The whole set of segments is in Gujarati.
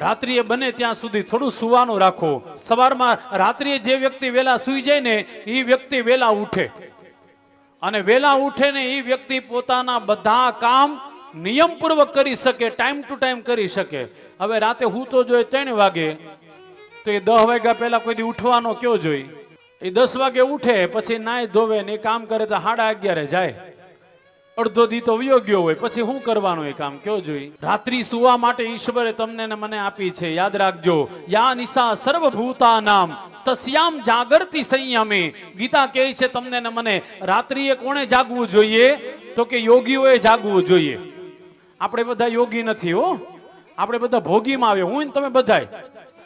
રાત્રિએ બને ત્યાં સુધી થોડું સુવાનું રાખો. સવારમાં રાત્રિએ જે વ્યક્તિ વેલા સૂઈ જાય ને, એ વ્યક્તિ વેલા ઉઠે. અને વેલા ઉઠે ને, એ વ્યક્તિ પોતાના બધા કામ નિયમપૂર્વક કરી શકે ટાઈમ ટુ ટાઈમ કરી શકે. હવે રાતે હું તો જોઈએ ત્રણ વાગે, તો એ દસ વાગ્યા પહેલા કોઈ ઉઠવાનો કયો જોઈ? એ દસ વાગે ઉઠે, પછી નાય ધોવે ને કામ કરે તો સાડા અગિયારે જાય. અડધો દી તો હોય. પછી શું કરવાનું એ કામ? કયો જોઈ? રાત્રિ સુવા માટે ઈશ્વરે તમને ને મને આપી છે. યાદ રાખજો. યા નિશા સર્વભૂતા નામ તસ્યામ જાગરતી સંયમે. ગીતા કહે છે તમને ને મને, રાત્રિએ કોણે જાગવું જોઈએ? તો કે યોગીઓએ જાગવું જોઈએ. આપણે બધા યોગી નથી હો. આપણે બધા ભોગીમાં આવે હું તમે બધાય.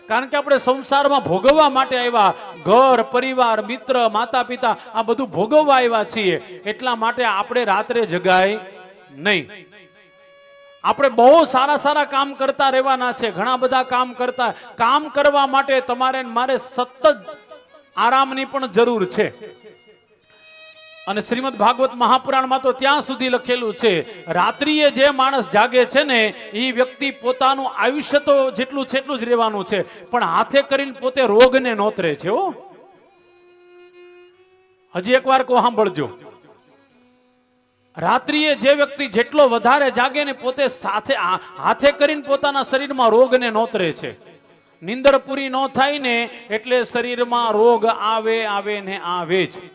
કારણ કે આપણે સંસારમાં ભોગવવા માટે આવ્યા. ઘર, પરિવાર, મિત્ર માતા પિતા આ બધું ભોગવવા આવ્યા છીએ. એટલા માટે આપણે રાત્રે જગાય નહીં. આપણે બહુ સારા સારા કામ કરતા રહેવાના છે. ઘણા બધા કામ કરતા. કામ કરવા માટે તમારે મારે સતત આરામની પણ જરૂર છે. અને શ્રીમદ ભાગવત મહાપુરાણમાં તો ત્યાં સુધી લખેલું છે, રાત્રિએ જે માણસ જાગે છે ને એ વ્યક્તિ પોતાનું આયુષ્ય તો જેટલું છે એટલું જ રહેવાનું છે, પણ હાથે કરીને પોતે રોગને નોતરે છે, હો. હજી એકવાર કહો, સાંભળજો. રાત્રિએ જે વ્યક્તિ જેટલો વધારે જાગે ને પોતે સાથે હાથે કરીને પોતાના શરીરમાં રોગને નોતરે છે. નિંદર પૂરી ન થાય ને, એટલે શરીરમાં રોગ આવે આવે ને આવે જ.